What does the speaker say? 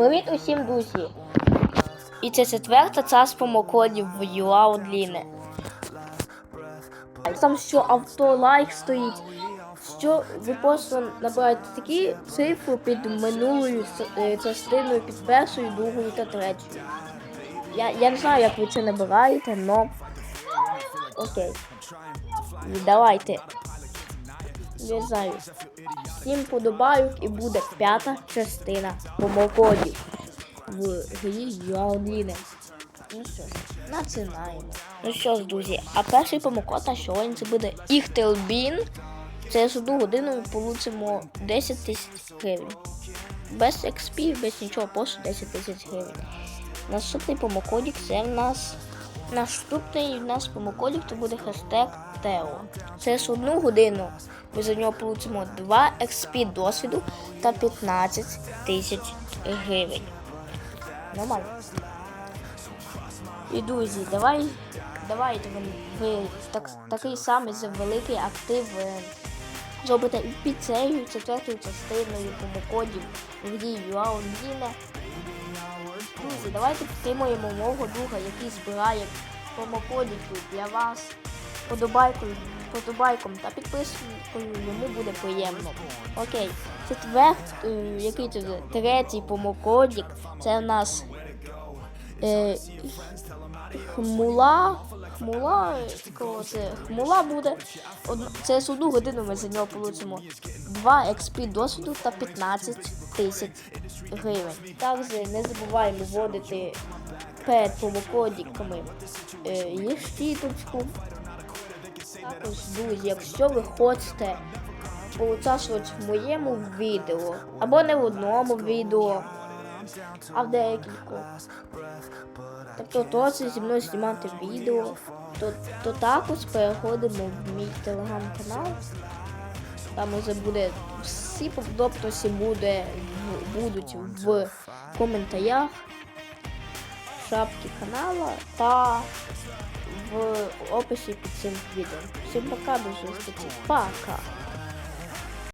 Привіт усім, друзі! І це четверта царство мокодів в Юаудліне. Там що автолайк стоїть, що ви просто набираєте такі цифри під минулою е, частиною, під першою, другою та третьою. Я, я не знаю, як ви це набираєте, но окей. Давайте. Не знаю. Всім подобають і буде п'ята частина помокодів в грі Юаудіне. Ну що ж, починаємо. Ну що ж, друзі, а перший помокод на сьогодні це буде Іхтелбін. Це за одну годину ми получимо 10 тисяч гривень. Без XP, без нічого, просто 10 тисяч гривень. Наступний помокодік це в нас. Наступний в нас помокодік то буде хештег Тео. Це ж одну годину. Ми за нього получимо 2 XP досвіду та 15 тисяч гривень. Нормально. І друзі, давай, давайте ви, так, такий самий за великий актив е, зробите і під цією четвертою частиною помокодів в Юаудіне. Друзі, давайте підтримуємо мого друга, який збирає промокодики для вас подобайкою, подобайком та підпискою йому буде приємно. Окей, четвер, е, який вже? третій промокодик, це в нас е, хмула. Хмула, кого це хмула буде. Одно- Це з одну годину ми за нього получимо 2 XP досвіду та 15 тисяч гривень. Також не забуваємо вводити перед промокодиками е, є щіточку. Також, друзі, якщо ви хочете поучаствувати в моєму відео, або не в одному відео, а в декількох. Тобто точно зі мною знімати відео, то, то також переходимо в мій телеграм-канал. Там уже буде всі подробності буде, будуть в коментарях, в шапці канала та в описі під цим відео. Всім пока, до зустрічі. Пока!